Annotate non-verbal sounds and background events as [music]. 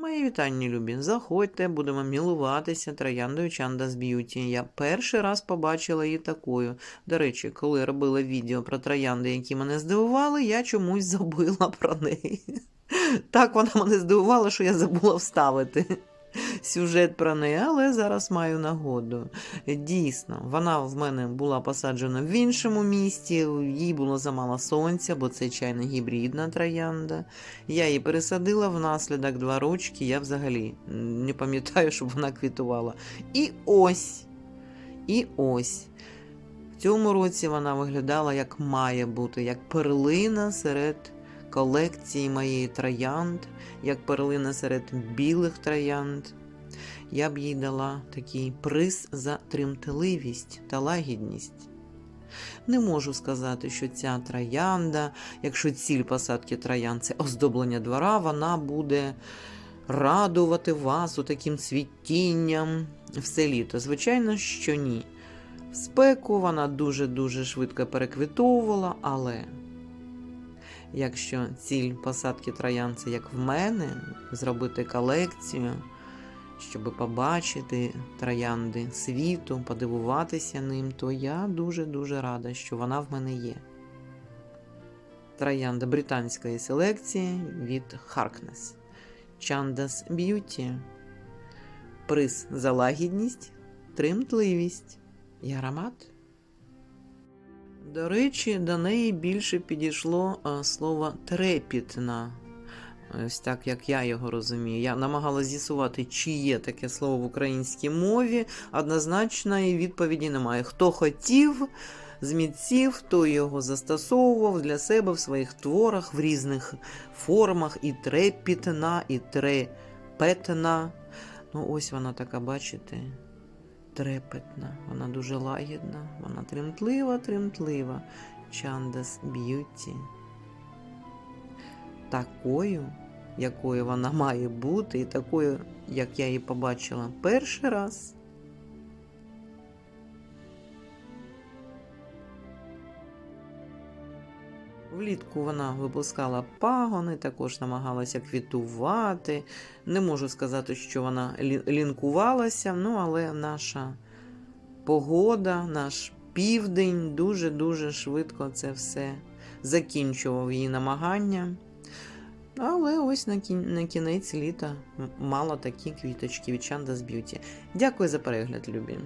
Мої вітання, любі. Заходьте, будемо мілуватися трояндою Чандас Б'юті. Я перший раз побачила її такою. До речі, коли робила відео про троянди, які мене здивували, я чомусь [laughs] забила про неї. Так вона мене здивувала, що я забула вставити сюжет про неї, але зараз маю нагоду. Дійсно, вона в мене була посаджена в іншому місті, їй було замало сонця, бо це чайно гібридна троянда. Я її пересадила внаслідок два рочки, я взагалі не пам'ятаю, щоб вона квітувала. І ось, і ось. В цьому році вона виглядала як має бути, як перлина серед колекції моєї троянд, як перлина серед білих троянд. Я б їй дала такий приз за тремтливість та лагідність. Не можу сказати, що ця троянда, якщо ціль посадки троянд це оздоблення двора, вона буде радувати вас у таким цвітінням все літо. Звичайно, що ні. В спеку вона дуже-дуже швидко переквітовувала, але якщо ціль посадки троянд це як в мене, зробити колекцію, щоб побачити троянди світу, подивуватися ним, то я дуже-дуже рада, що вона в мене є. Троянда британської селекції від Harkness. Chandas Beauty. Приз за лагідність, тремтливість і аромат. До речі, до неї більше підійшло слово трепітна. Ось так, як я його розумію. Я намагалася з'ясувати, чи є таке слово в українській мові. Однозначної відповіді немає. Хто хотів з митців, хто його застосовував для себе в своїх творах в різних формах. І трепітна, і трепетна. Ну, ось вона така, бачите, трепетна. Вона дуже лагідна, вона тремтлива, тремтлива. Chandas Beauty такою, якою вона має бути, і такою, як я її побачила перший раз. Влітку вона випускала пагони, також намагалася квітувати. Не можу сказати, що вона лі- лінкувалася, ну але наша погода, наш південь дуже-дуже швидко це все закінчував її намагання. Але ось на, кін... на кінець літа м- мала такі квіточки від Chandas Beauty. Дякую за перегляд, любі.